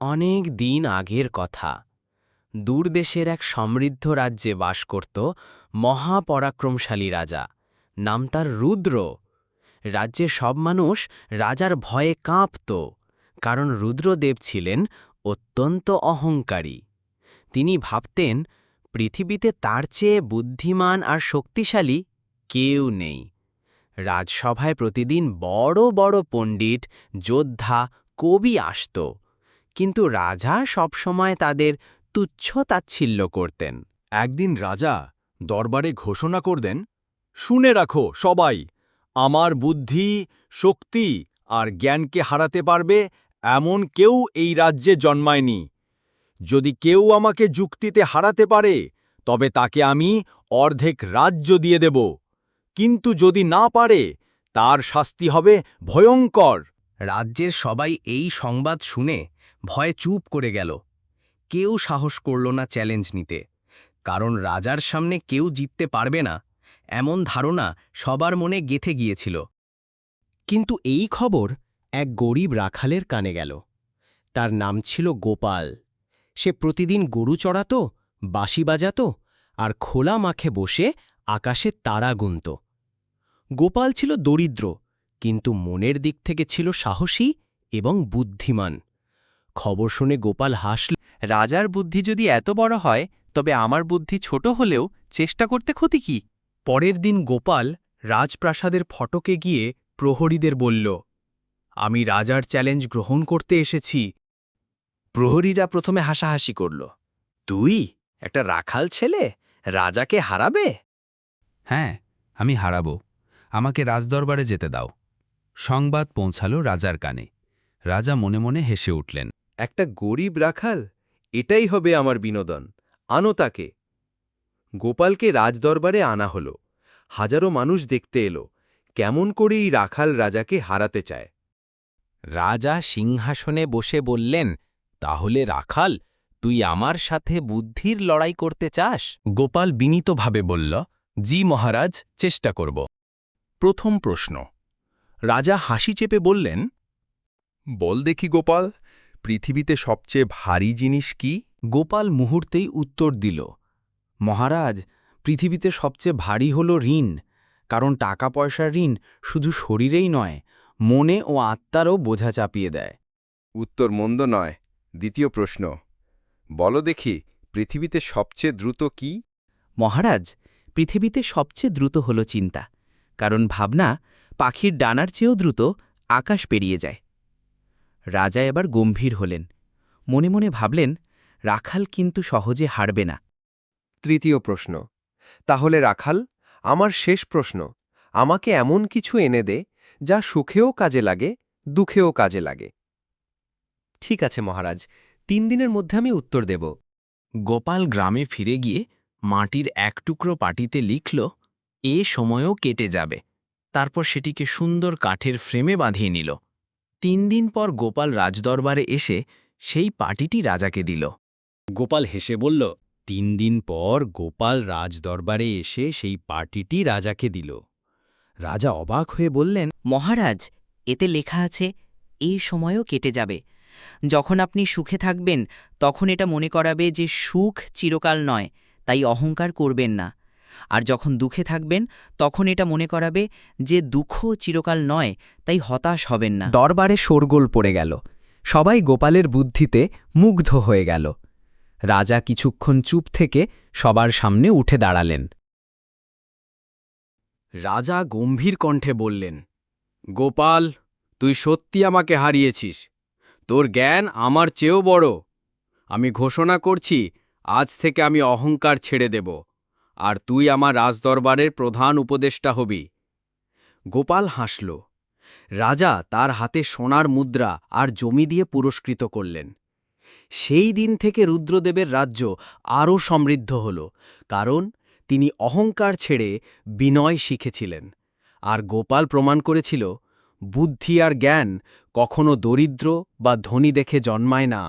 অনেক দিন আগের কথা। দূরদেশের এক সমৃদ্ধ রাজ্যে বাস করত মহাপরাক্রমশালী রাজা। নাম তার রুদ্র। রাজ্যের সব মানুষ রাজার ভয়ে কাঁপত, কারণ রুদ্রদেব ছিলেন অত্যন্ত অহংকারী। তিনি ভাবতেন, পৃথিবীতে তার চেয়ে বুদ্ধিমান আর শক্তিশালী কেউ নেই। রাজসভায় প্রতিদিন বড় বড় পণ্ডিত, যোদ্ধা, কবি আসত। কিন্তু রাজা সবসময় তাদের তুচ্ছ তাচ্ছিল্য করতেন। একদিন রাজা দরবারে ঘোষণা করলেন শুনে রাখো সবাই আমার বুদ্ধি শক্তি আর জ্ঞানকে হারাতে পারবে এমন কেউ এই রাজ্যে জন্মায়নি। যদি কেউ আমাকে যুক্তিতে হারাতে পারে তবে তাকে আমি অর্ধেক রাজ্য দিয়ে দেব। কিন্তু যদি না পারে তার শাস্তি হবে ভয়ঙ্কর। রাজ্যের সবাই এই সংবাদ শুনে ভয়ে চুপ করে গেল। কেউ সাহস করল না চ্যালেঞ্জ নিতে। কারণ রাজার সামনে কেউ জিততে পারবে না, এমন ধারণা সবার মনে গেথে গিয়েছিল। কিন্তু এই খবর এক গরিব রাখালের কানে গেল। তার নাম ছিল গোপাল। সে প্রতিদিন গরু চড়াত, বাঁশি বাজাত আর খোলা মাখে বসে আকাশে তারা গুনত। গোপাল ছিল দরিদ্র, কিন্তু মনের দিক থেকে ছিল সাহসী এবং বুদ্ধিমান। খবর শুনে গোপাল হাসল, রাজার বুদ্ধি যদি এত বড় হয়, তবে আমার বুদ্ধি ছোট হলেও চেষ্টা করতে ক্ষতি কি? পরের দিন গোপাল রাজপ্রাসাদের ফটকে গিয়ে প্রহরীদের বলল, আমি রাজার চ্যালেঞ্জ গ্রহণ করতে এসেছি। প্রহরীরা প্রথমে হাসাহাসি করল, তুই? একটা রাখাল ছেলে? রাজাকে হারাবে? হ্যাঁ আমি হারাবো। আমাকে রাজদরবারে যেতে দাও। সংবাদ পৌঁছালো রাজার কানে। রাজা মনে মনে হেসে উঠলেন একটা গরিব রাখাল এটাই হবে আমার বিনোদন। আনো তাকে। গোপালকে রাজদরবারে আনা হল। হাজারো মানুষ দেখতে এলো কেমন করে এই রাখাল রাজাকে হারাতে চায়। রাজা সিংহাসনে বসে বললেন তাহলে রাখাল তুই আমার সাথে বুদ্ধির লড়াই করতে চাস? গোপাল বিনীতভাবে বলল জি মহারাজ চেষ্টা করব। প্রথম প্রশ্ন। রাজা হাসি চেপে বললেন বল দেখি গোপাল পৃথিবীতে সবচেয়ে ভারী জিনিস কি? গোপাল মুহূর্তেই উত্তর দিল মহারাজ পৃথিবীতে সবচেয়ে ভারী হল ঋণ কারণ টাকা পয়সার ঋণ শুধু শরীরেই নয় মনে ও আত্মারও বোঝা চাপিয়ে দেয়। উত্তর মন্দ নয়। দ্বিতীয় প্রশ্ন বলো দেখি পৃথিবীতে সবচেয়ে দ্রুত কি? মহারাজ পৃথিবীতে সবচেয়ে দ্রুত হল চিন্তা কারণ ভাবনা পাখির ডানার চেয়েও দ্রুত আকাশ পেরিয়ে যায়। রাজা এবার গম্ভীর হলেন। মনে মনে ভাবলেন রাখাল কিন্তু সহজে হারবে না। তৃতীয় প্রশ্ন তাহলে রাখাল আমার শেষ প্রশ্ন আমাকে এমন কিছু এনে দে যা সুখেও কাজে লাগে দুঃখেও কাজে লাগে। ঠিক আছে মহারাজ তিন দিনের মধ্যে আমি উত্তর দেব। গোপাল গ্রামে ফিরে গিয়ে মাটির এক টুকরো পাটিতে লিখল এ সময়ও কেটে যাবে। তারপর সেটিকে সুন্দর কাঠের ফ্রেমে বাঁধিয়ে নিল। তিন দিন পর গোপাল রাজদরবারে এসে সেই পাটিটি রাজাকে দিল। গোপাল হেসে বলল তিন দিন পর গোপাল রাজদরবারে এসে সেই পাটিটি রাজাকে দিল। রাজা অবাক হয়ে বললেন মহারাজ এতে লেখা আছে এই সময়ও কেটে যাবে। যখন আপনি সুখে থাকবেন তখন এটা মনে করাবে যে সুখ চিরকাল নয় তাই অহংকার করবেন না। আর যখন দুঃখে থাকবেন তখন এটা মনে করাবে যে দুঃখ চিরকাল নয় তাই হতাশ হবেন না। দরবারে শোরগোল পড়ে গেল। সবাই গোপালের বুদ্ধিতে মুগ্ধ হয়ে গেল। রাজা কিছুক্ষণ চুপ থেকে সবার সামনে উঠে দাঁড়ালেন। রাজা গম্ভীর কণ্ঠে বললেন গোপাল তুই সত্যি আমাকে হারিয়েছিস। তোর জ্ঞান আমার চেয়েও বড়। আমি ঘোষণা করছি আজ থেকে আমি অহংকার ছেড়ে দেব। আর তুই আমার রাজদরবারের প্রধান উপদেষ্টা হবি। গোপাল হাসল। রাজা তার হাতে সোনার মুদ্রা আর জমি দিয়ে পুরস্কৃত করলেন। সেই দিন থেকে রুদ্রদেবের রাজ্য আরও সমৃদ্ধ হল, কারণ তিনি অহংকার ছেড়ে বিনয় শিখেছিলেন। আর গোপাল প্রমাণ করেছিল, বুদ্ধি আর জ্ঞান কখনো দরিদ্র বা ধনী দেখে জন্মায় না।